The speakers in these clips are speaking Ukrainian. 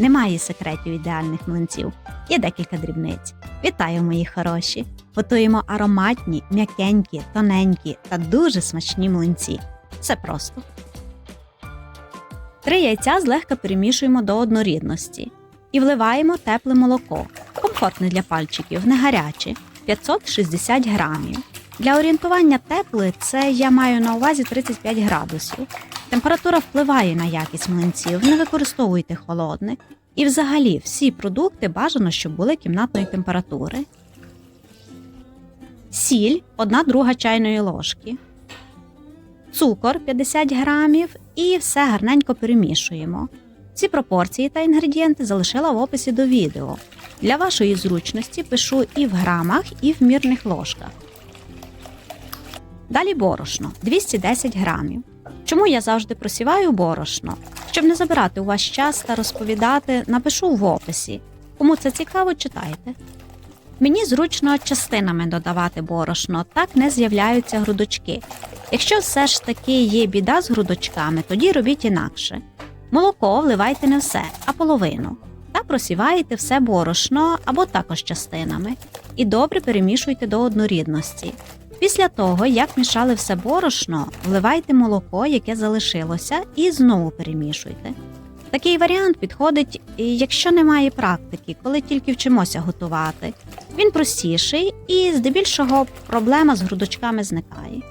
Немає секретів ідеальних млинців. Є декілька дрібниць. Вітаю, мої хороші! Готуємо ароматні, м'якенькі, тоненькі та дуже смачні млинці. Все просто. Три яйця злегка перемішуємо до однорідності і вливаємо тепле молоко, комфортне для пальчиків, не гаряче, 560 грамів. Для орієнтування тепле це я маю на увазі 35 градусів. Температура впливає на якість млинців, не використовуйте холодне. І взагалі всі продукти бажано, щоб були кімнатної температури. Сіль 1 друга чайної ложки. Цукор 50 грамів і все гарненько перемішуємо. Ці пропорції та інгредієнти залишила в описі до відео. Для вашої зручності пишу і в грамах, і в мірних ложках. Далі борошно 210 грамів. Чому я завжди просіваю борошно? Щоб не забирати у вас час та розповідати, напишу в описі. Кому це цікаво, читайте. Мені зручно частинами додавати борошно, так не з'являються грудочки. Якщо все ж таки є біда з грудочками, тоді робіть інакше. Молоко вливайте не все, а половину. Та просіваєте все борошно або також частинами. І добре перемішуйте до однорідності. Після того, як мішали все борошно, вливайте молоко, яке залишилося, і знову перемішуйте. Такий варіант підходить, якщо немає практики, коли тільки вчимося готувати. Він простіший і здебільшого проблема з грудочками зникає.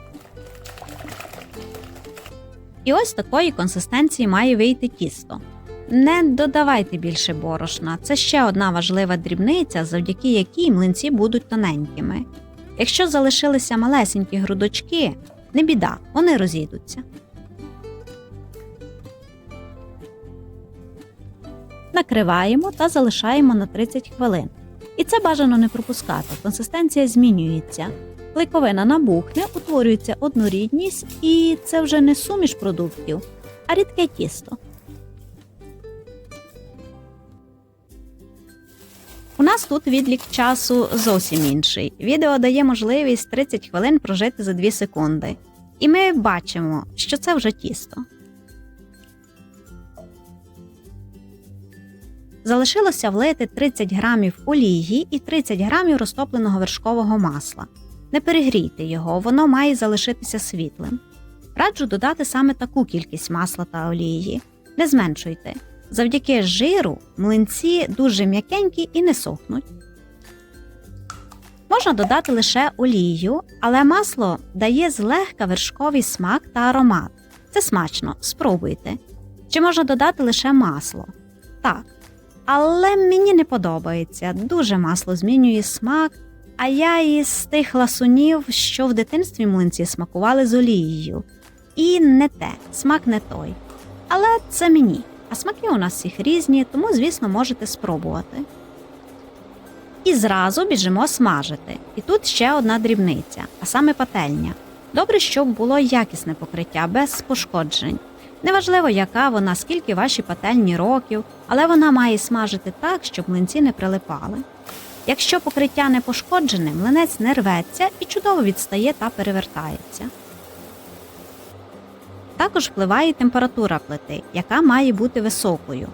І ось такої консистенції має вийти тісто. Не додавайте більше борошна, це ще одна важлива дрібниця, завдяки якій млинці будуть тоненькими. Якщо залишилися малесенькі грудочки, не біда, вони розійдуться. Накриваємо та залишаємо на 30 хвилин. І це бажано не пропускати. Консистенція змінюється. Клейковина набухне, утворюється однорідність, і це вже не суміш продуктів, а рідке тісто. У нас тут відлік часу зовсім інший. Відео дає можливість 30 хвилин прожити за 2 секунди. І ми бачимо, що це вже тісто. Залишилося влити 30 грамів олії і 30 грамів розтопленого вершкового масла. Не перегрійте його, воно має залишитися світлим. Раджу додати саме таку кількість масла та олії. Не зменшуйте. Завдяки жиру млинці дуже м'якенькі і не сохнуть. Можна додати лише олію, але масло дає злегка вершковий смак та аромат. Це смачно, спробуйте. Чи можна додати лише масло? Так. Але мені не подобається. Дуже масло змінює смак, а я із тих ласунів, що в дитинстві млинці смакували з олією. І не те, смак не той. Але це мені. А смаки у нас всіх різні, тому, звісно, можете спробувати. І зразу біжимо смажити. І тут ще одна дрібниця, а саме пательня. Добре, щоб було якісне покриття без пошкоджень. Неважливо, яка вона, скільки ваші пательні років, але вона має смажити так, щоб млинці не прилипали. Якщо покриття не пошкоджене, млинець не рветься і чудово відстає та перевертається. Також впливає температура плити, яка має бути високою.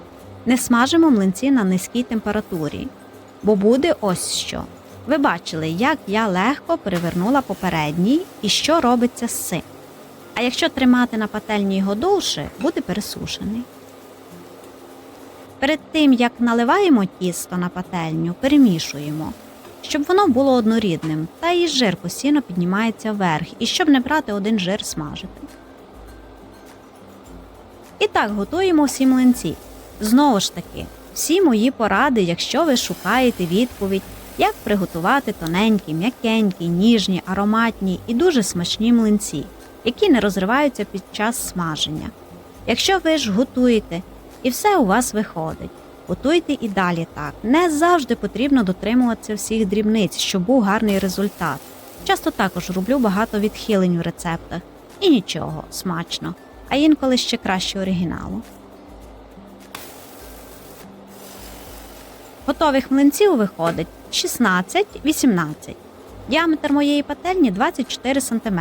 Не смажимо млинці на низькій температурі, бо буде ось що. Ви бачили, як я легко перевернула попередній і що робиться з цим. А якщо тримати на пательні його довше, буде пересушений. Перед тим, як наливаємо тісто на пательню, перемішуємо, щоб воно було однорідним, та і жир постійно піднімається вверх, і щоб не брати один жир смажити. І так готуємо всі млинці. Знову ж таки, всі мої поради, якщо ви шукаєте відповідь, як приготувати тоненькі, м'якенькі, ніжні, ароматні і дуже смачні млинці, які не розриваються під час смаження. Якщо ви ж готуєте і все у вас виходить, готуйте і далі так. Не завжди потрібно дотримуватися всіх дрібниць, щоб був гарний результат. Часто також роблю багато відхилень у рецептах. І нічого, смачно а інколи ще краще оригіналу. Готових млинців виходить 16-18. Діаметр моєї пательні 24 см.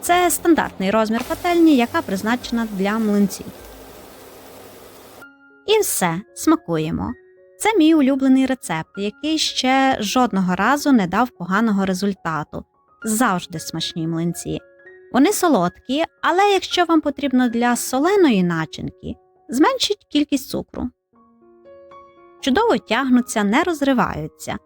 Це стандартний розмір пательні, яка призначена для млинців. І все, смакуємо. Це мій улюблений рецепт, який ще жодного разу не дав поганого результату. Завжди смачні млинці. Вони солодкі, але якщо вам потрібно для соленої начинки, зменшіть кількість цукру. Чудово тягнуться, не розриваються.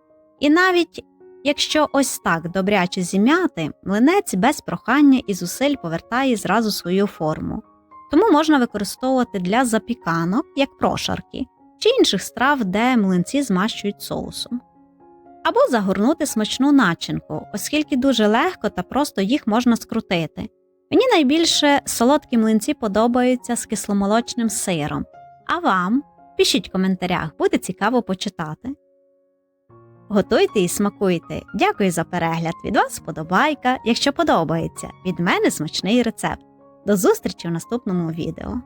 І навіть якщо ось так добряче зім'яти, млинець без прохання і зусиль повертає зразу свою форму. Тому можна використовувати для запіканок, як прошарки, чи інших страв, де млинці змащують соусом. Або загорнути смачну начинку, оскільки дуже легко та просто їх можна скрутити. Мені найбільше солодкі млинці подобаються з кисломолочним сиром. А вам? Пишіть в коментарях, буде цікаво почитати. Готуйте і смакуйте. Дякую за перегляд. Від вас вподобайка, якщо подобається. Від мене смачний рецепт. До зустрічі в наступному відео.